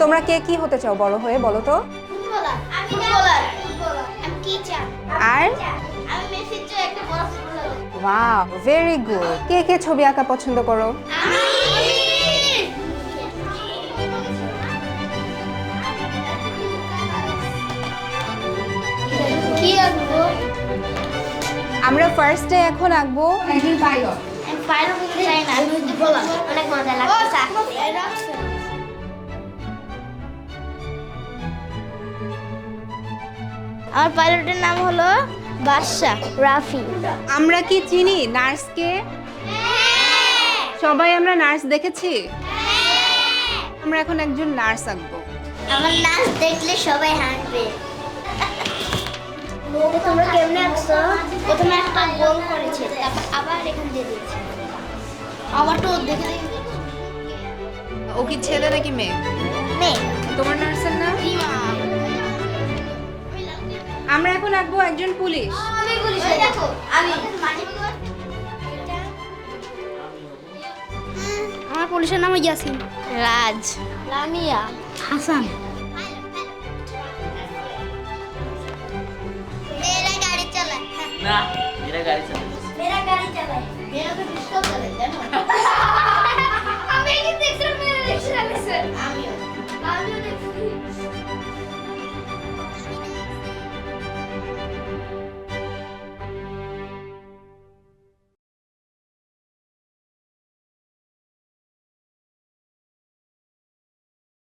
তোমরা কে কি হতে চাও বড় হয়ে বলো তো? আর? আমি মেসির চেয়ে একটা বড় ফুটবলার। ওয়াও ভেরি গুড কে কে ছবি আঁকা পছন্দ করো? আমরা ফার্স্টে এখন আঁকবো পাইলট পাইলট চাই না আমার পাইলটের নাম হলো বাদশা রাফি। আমরা কি চিনি নার্সকে? সবাই আমরা নার্স দেখেছি? আমরা এখন একজন নার্স আঁকবো আমার নাচ দেখলে সবাই হাসবে। তোমরা কেমনে আছো প্রথমে একটা গোল করেছে তারপর আবার এখান দিয়ে দিয়েছে। আবার তো দেখে দেখে ও কি ছেলে নাকি মেয়ে? মেয়ে। আমরা এখন আঁকবো একজন পুলিশ। আমি বলি দেখো আমি। আমার পুলিশের নাম ইয়াসিন। রাজ। লামিয়া হাসান। মেরা গাড়ি চালায়। না গাড়ি মেরা গাড়ি চালায়। মেরা তো চালায় জানো? আমি কি দেখছিলাম মেরা